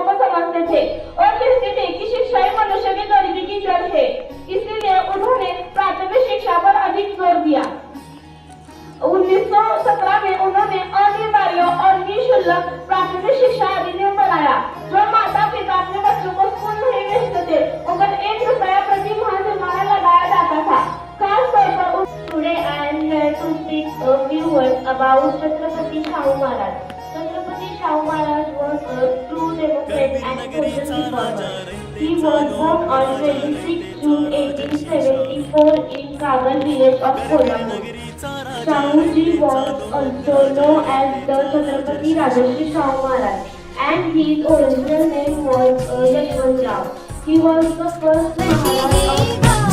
को समझते थे. और कहते थे कि शिक्षा ही मनुष्य की गरीबी की जड़ है इसलिए उन्होंने प्राथमिक शिक्षा पर अधिक जोर दिया. 1917 में उन्होंने अनिवार्य और निःशुल्क प्राथमिक शिक्षा अधिनियम बनाया जो माता पिता अपने बच्चों को स्कूल नहीं भेजते थे उन पर एक रुपया प्रति माह जुर्माना लगाया जाता था। खास तौर पर उन- Today I am here to speak a few words about Chhatrapati Shahu Maharaj. Shahu Maharaj was a true democrat and social reformer. He was born on 26 June 1874 in Kagal village of Kolhapur. Shahuji was also known as the Chhatrapati Rajarshi Shahu Maharaj and his original name was Yashwant Rao. He was the first Maharaj of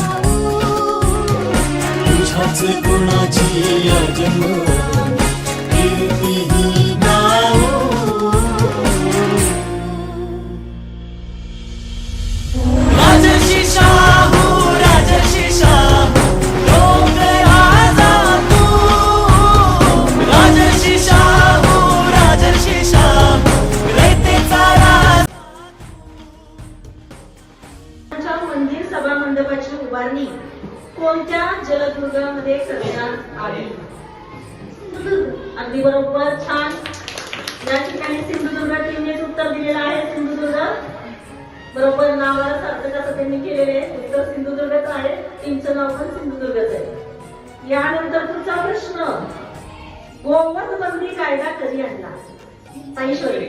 मंदिर सभा मंडपाची उभारणी कोणत्या जलदुर्गामध्ये करण्यात आली? अगदी बरोबर छान. या ठिकाणी सिंधुदुर्ग टीमनेच उत्तर दिलेलं आहे सिंधुदुर्ग. बरोबर नावाला सार्थक असं त्यांनी केलेले उत्तर सिंधुदुर्गच आहे टीमचं नाव पण सिंधुदुर्गच आहे. यानंतर पुढचा प्रश्न. गोवध बंदी कायदा कधी आणला? ताईश्वरी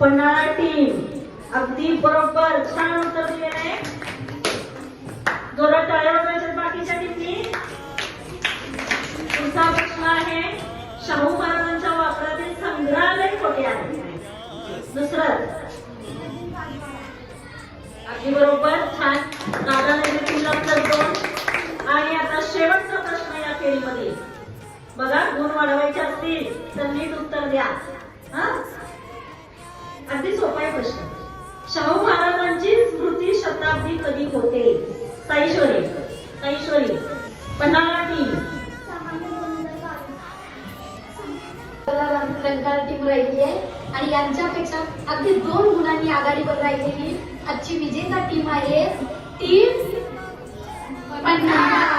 पन्हाळा टीम अगदी बरोबर. छान उत्तर दिलेलं आहे जोरात टाळ्या वाजवायच्या बाकीच्या टीमनी. पुढचा प्रश्न आहे. शाहू महाराजांच्या वापरातील संग्रहालय कोठे आहे. दुसरं. अगदी बरोबर. छान. नागालँड टीमला उत्तर दोन आणि आता शेवटचा प्रश्न या फेरीमध्ये बघा गुण वाढवायचे असतील तर नीट उत्तर द्या. हा? अगदी सोपा आहे प्रश्न. शाहू महाराजांची स्मृती शताब्दी कधी होते? साईश्वरी साईश्वरी पन्हाळाटी. टीम राहिली आहे. आणि यांच्यापेक्षा अगदी दोन गुणांनी आघाडीवर राहिलेली आजची विजेता टीम आहे. टीम पन्हाळा.